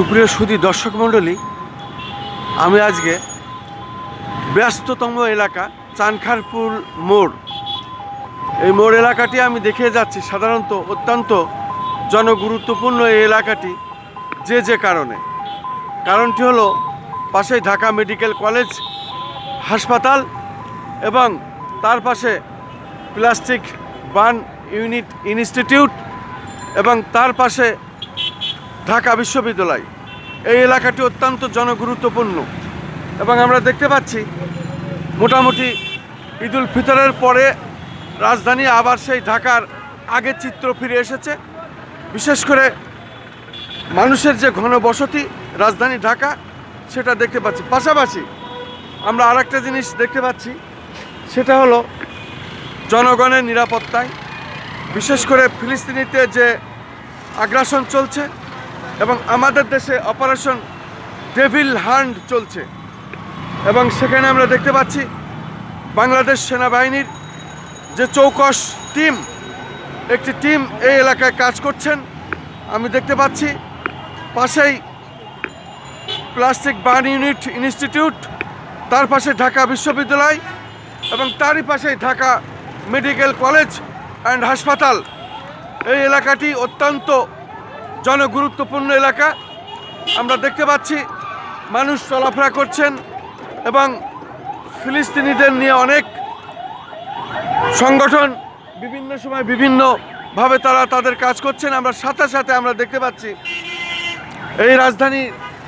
সুপ্রিয় সুদী দর্শক মণ্ডলী, আমি আজকে ব্যস্ততম এলাকা চানখারপুর মোড়। এই মোড় এলাকাটি আমি দেখে যাচ্ছি সাধারণত অত্যন্ত জনগুরুত্বপূর্ণ এই এলাকাটি যে যে কারণে। কারণটি হলো পাশেই ঢাকা মেডিকেল কলেজ হাসপাতাল এবং তার পাশে প্লাস্টিক বান ইউনিট ইনস্টিটিউট এবং তার পাশে ঢাকা বিশ্ববিদ্যালয়। এই এলাকাটি অত্যন্ত জনগুরুত্বপূর্ণ এবং আমরা দেখতে পাচ্ছি মোটামুটি ঈদুল ফিতরের পরে রাজধানী আবার সেই ঢাকার আগের চিত্র ফিরে এসেছে। বিশেষ করে মানুষের যে ঘনবসতি রাজধানী ঢাকা, সেটা দেখতে পাচ্ছি। পাশাপাশি আমরা আর একটা জিনিস দেখতে পাচ্ছি, সেটা হলো জনগণের নিরাপত্তায়। বিশেষ করে ফিলিস্তিনিতে যে আগ্রাসন চলছে এবং আমাদের দেশে অপারেশন ডেভিল হান্ড চলছে। এবং সেখানে আমরা দেখতে পাচ্ছি বাংলাদেশ সেনাবাহিনীর যে চৌকস টিম, একটি টিম এই এলাকায় কাজ করছেন। আমি দেখতে পাচ্ছি পাশেই প্লাস্টিক বার্ন ইউনিট ইনস্টিটিউট, তার পাশে ঢাকা বিশ্ববিদ্যালয় এবং তারই পাশেই ঢাকা মেডিকেল কলেজ অ্যান্ড হাসপাতাল। এই এলাকাটি অত্যন্ত জনগুরুত্বপূর্ণ এলাকা। আমরা দেখতে পাচ্ছি মানুষ চলাফেরা করছেন এবং ফিলিস্তিনিদের নিয়ে অনেক সংগঠন বিভিন্ন সময় বিভিন্নভাবে তারা তাদের কাজ করছেন। আমরা সাথে সাথে আমরা দেখতে পাচ্ছি এই রাজধানী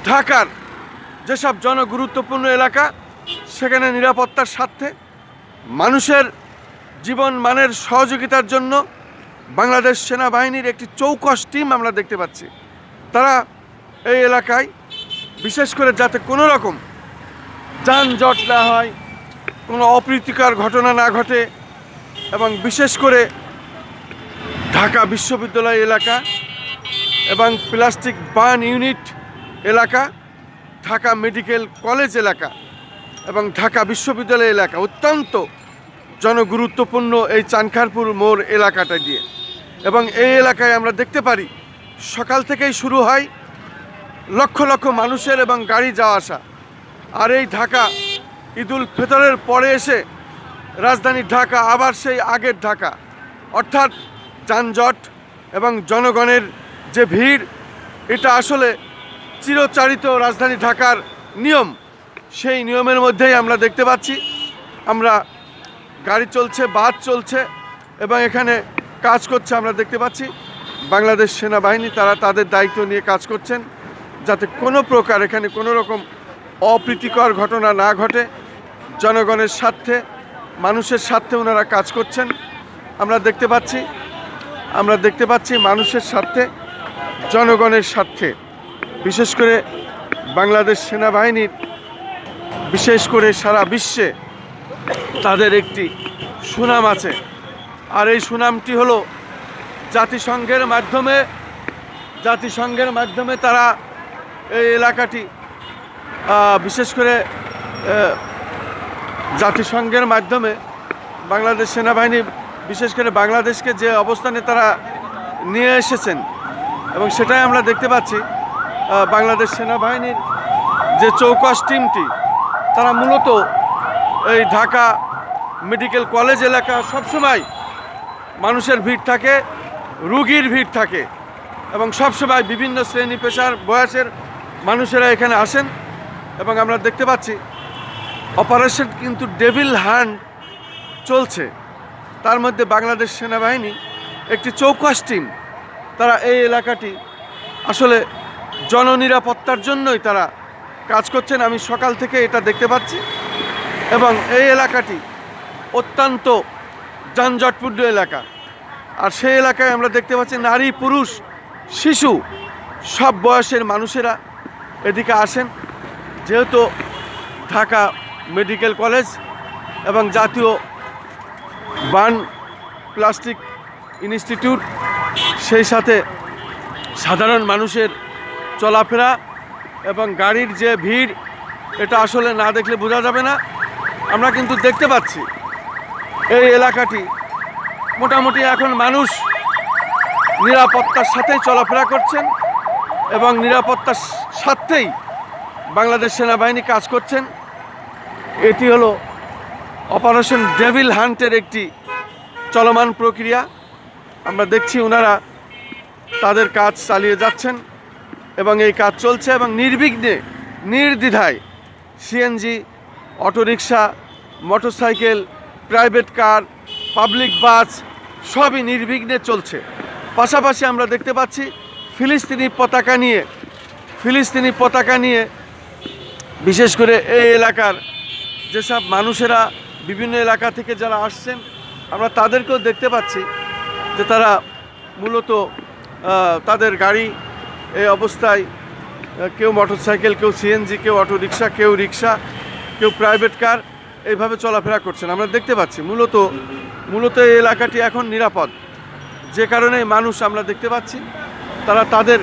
ঢাকার যেসব জনগুরুত্বপূর্ণ এলাকা, সেখানে নিরাপত্তার স্বার্থে মানুষের জীবন মানের সহযোগিতার জন্য বাংলাদেশ সেনাবাহিনীর একটি চৌকস টিম আমরা দেখতে পাচ্ছি। তারা এই এলাকায়, বিশেষ করে যাতে কোনো রকম যানজট না হয়, কোনো অপ্রীতিকর ঘটনা না ঘটে, এবং বিশেষ করে ঢাকা বিশ্ববিদ্যালয় এলাকা এবং প্লাস্টিক বার্ন ইউনিট এলাকা, ঢাকা মেডিকেল কলেজ এলাকা এবং ঢাকা বিশ্ববিদ্যালয় এলাকা অত্যন্ত জনগুরুত্বপূর্ণ এই চানখারপুর মোড় এলাকাটা দিয়ে। এবং এই এলাকায় আমরা দেখতে পারি, সকাল থেকেই শুরু হয় লক্ষ লক্ষ মানুষের এবং গাড়ি যাওয়া আসা। আর এই ঢাকা ঈদুল ফেতরের পরে এসে রাজধানী ঢাকা আবার সেই আগের ঢাকা। অর্থাৎ যানজট এবং জনগণের যে ভিড়, এটা আসলে চিরচারিত রাজধানী ঢাকার নিয়ম। সেই নিয়মের মধ্যেই আমরা দেখতে পাচ্ছি। আমরা গাড়ি চলছে, বাস চলছে এবং এখানে কাজ করছে আমরা দেখতে পাচ্ছি। বাংলাদেশ সেনাবাহিনী তারা তাদের দায়িত্ব নিয়ে কাজ করছেন যাতে কোনো প্রকার এখানে কোনো রকম অপ্রীতিকর ঘটনা না ঘটে। জনগণের স্বার্থে, মানুষের স্বার্থে ওনারা কাজ করছেন। আমরা দেখতে পাচ্ছি, আমরা দেখতে পাচ্ছি মানুষের স্বার্থে, জনগণের স্বার্থে। বিশেষ করে বাংলাদেশ সেনাবাহিনীর, বিশেষ করে সারা বিশ্বে তাদের একটি সুনাম আছে। আর এই সুনামটি হলো জাতিসংঘের মাধ্যমে জাতিসংঘের মাধ্যমে তারা এই এলাকাটি বিশেষ করে জাতিসংঘের মাধ্যমে বাংলাদেশ সেনাবাহিনী, বিশেষ করে বাংলাদেশকে যে অবস্থানে তারা নিয়ে এসেছেন এবং সেটাই আমরা দেখতে পাচ্ছি বাংলাদেশ সেনাবাহিনীর যে চৌকস টিমটি, তারা মূলত এই ঢাকা মেডিকেল কলেজ এলাকা সবসময় মানুষের ভিড় থাকে, রুগীর ভিড় থাকে এবং সবসময় বিভিন্ন শ্রেণি পেশার বয়সের মানুষেরা এখানে আসেন এবং আমরা দেখতে পাচ্ছি অপারেশন কিন্তু ডেভিল হ্যান্ড চলছে। তার মধ্যে বাংলাদেশ সেনাবাহিনী একটি চৌকস টিম, তারা এই এলাকাটি আসলে জননিরাপত্তার জন্যই তারা কাজ করছেন। আমি সকাল থেকে এটা দেখতে পাচ্ছি। এবং এই এলাকাটি অত্যন্ত যানজটপূর্ণ এলাকা। আর সেই এলাকায় আমরা দেখতে পাচ্ছি নারী, পুরুষ, শিশু, সব বয়সের মানুষেরা এদিকে আসেন। যেহেতু ঢাকা মেডিকেল কলেজ এবং জাতীয় বান প্লাস্টিক ইনস্টিটিউট, সেই সাথে সাধারণ মানুষের চলাফেরা এবং গাড়ির যে ভিড়, এটা আসলে না দেখলে বোঝা যাবে না। আমরা কিন্তু দেখতে পাচ্ছি। এই এলাকাটি মোটামুটি এখন মানুষ নিরাপত্তার সাথেই চলাফেরা করছেন এবং নিরাপত্তার স্বার্থেই বাংলাদেশ সেনাবাহিনী কাজ করছেন। এটি হলো অপারেশন ডেভিল হান্টের একটি চলমান প্রক্রিয়া। আমরা দেখছি ওনারা তাদের কাজ চালিয়ে যাচ্ছেন এবং এই কাজ চলছে এবং নির্বিঘ্নে, নির্দ্বিধায় CNG auto rickshaw, motorcycle, private car, public bus সবই নির্বিঘ্নে চলছে। পাশাপাশি আমরা দেখতে পাচ্ছি ফিলিস্তিনি পতাকা নিয়ে, ফিলিস্তিনি পতাকা নিয়ে বিশেষ করে এই এলাকার যেসব মানুষেরা বিভিন্ন এলাকা থেকে যারা আসছেন, আমরা তাদেরকেও দেখতে পাচ্ছি যে তারা মূলত তাদের গাড়ি এই অবস্থায় কেউ মোটরসাইকেল, কেউ সিএনজি, কেউ অটো রিক্সা কেউ রিক্সা কেউ প্রাইভেট কার এইভাবে চলাফেরা করছেন আমরা দেখতে পাচ্ছি মূলত মূলত এই এলাকাটি এখন নিরাপদ। যে কারণে মানুষ আমরা দেখতে পাচ্ছি তারা তাদের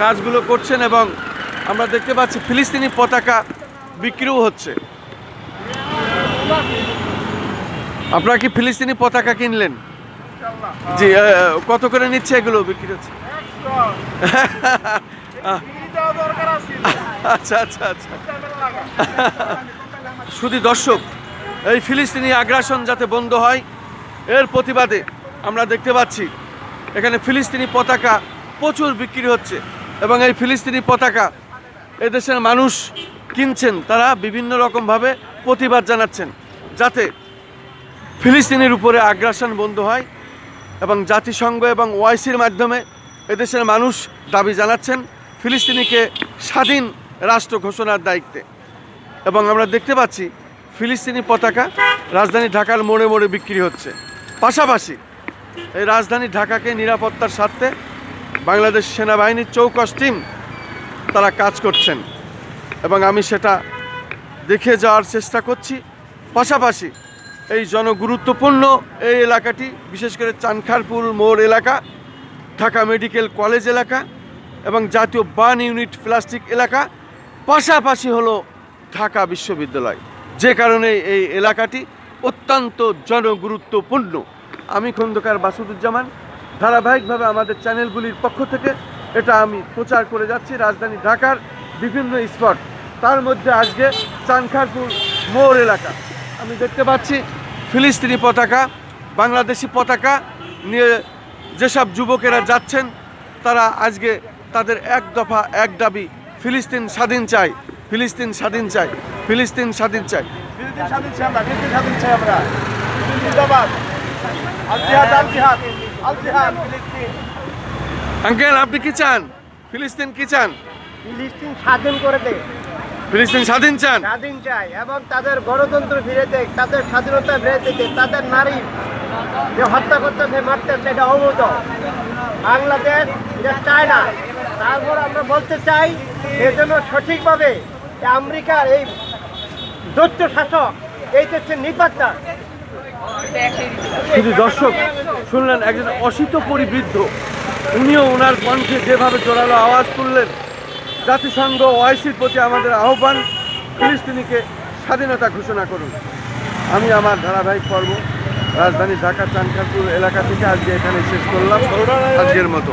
কাজগুলো করছেন এবং আমরা দেখতে পাচ্ছি ফিলিস্তিনি পতাকা বিক্রিও হচ্ছে। আপনারা কি ফিলিস্তিনি পতাকা কিনলেন? জি কত করে নিচ্ছে এগুলো বিক্রি হচ্ছে? আচ্ছা আচ্ছা আচ্ছা। শুধু দর্শক এই ফিলিস্তিনি আগ্রাসন যাতে বন্ধ হয় এর প্রতিবাদে আমরা দেখতে পাচ্ছি এখানে ফিলিস্তিনি পতাকা প্রচুর বিক্রি হচ্ছে এবং এই ফিলিস্তিনি পতাকা এদেশের মানুষ কিনছেন তারা বিভিন্ন রকমভাবে প্রতিবাদ জানাচ্ছেন যাতে ফিলিস্তিনের উপরে আগ্রাসন বন্ধ হয় এবং জাতিসংঘ এবং ওয়াইসির মাধ্যমে এদেশের মানুষ দাবি জানাচ্ছেন ফিলিস্তিনিকে স্বাধীন রাষ্ট্র ঘোষণার দায়িত্বে। এবং আমরা দেখতে পাচ্ছি ফিলিস্তিনি পতাকা রাজধানী ঢাকার মোড়ে মোড়ে বিক্রি হচ্ছে। পাশাপাশি এই রাজধানী ঢাকাকে নিরাপত্তার স্বার্থে বাংলাদেশ সেনাবাহিনীর চৌকস টিম তারা কাজ করছেন। এবং আমি সেটা দেখে যাওয়ার চেষ্টা করছি। পাশাপাশি এই জনগুরুত্বপূর্ণ এই এলাকাটি, বিশেষ করে চানখারপুর মোড় এলাকা, ঢাকা মেডিকেল কলেজ এলাকা এবং জাতীয় বান ইউনিট প্লাস্টিক এলাকা পাশাপাশি হলো ঢাকা বিশ্ববিদ্যালয়। যে কারণে এই এলাকাটি অত্যন্ত জনগুরুত্বপূর্ণ। আমি খন্দকার বাসুদুজ্জামান ধারাবাহিকভাবে আমাদের চ্যানেলগুলির পক্ষ থেকে এটা আমি প্রচার করে যাচ্ছি রাজধানী ঢাকার বিভিন্ন স্পট। তার মধ্যে আজকে চানখারপুর মোড় এলাকা। আমি দেখতে পাচ্ছি ফিলিস্তিনি পতাকা, বাংলাদেশি পতাকা নিয়ে যেসব যুবকেরা যাচ্ছেন, তারা আজকে তাদের এক দফা এক দাবি ফিলিস্তিন স্বাধীন চাই ফিলিস্তিন স্বাধীন চাই ফিলিস্তিন স্বাধীন চাই। আঙ্কেল আপনি কি চান? ফিলিস্তিন কি চান? ফিলিস্তিন স্বাধীন করে দেয় ফিলিস্তিন স্বাধীন চান? স্বাধীন চাই এবং তাদের গণতন্ত্র ফিরে দেয় তাদের স্বাধীনতা ফিরে দিতে তাদের নারী যে হত্যা করতেছে মারতেছে এটা অবৈধ। বাংলাদেশ এটা চায় না তারপর আমরা বলতে চাই সেজন্য সঠিকভাবে আমেরিকার এই দৈত্য শাসক, এই হচ্ছে নিপাত্তা শুধু দর্শক, শুনলেন, একজন অসিত পরিবৃদ্ধ উনিও ওনার কণ্ঠে যেভাবে জোরালো আওয়াজ তুললেন, জাতিসংঘ ওআইসির প্রতি আমাদের আহ্বান, ফিলিস্তিনিকে স্বাধীনতা ঘোষণা করুন। আমি আমার ধারাবাহিক পর্ব, রাজধানী ঢাকা চানখারপুর এলাকা থেকে আজকে এখানে শেষ করলাম। আজকের মতো।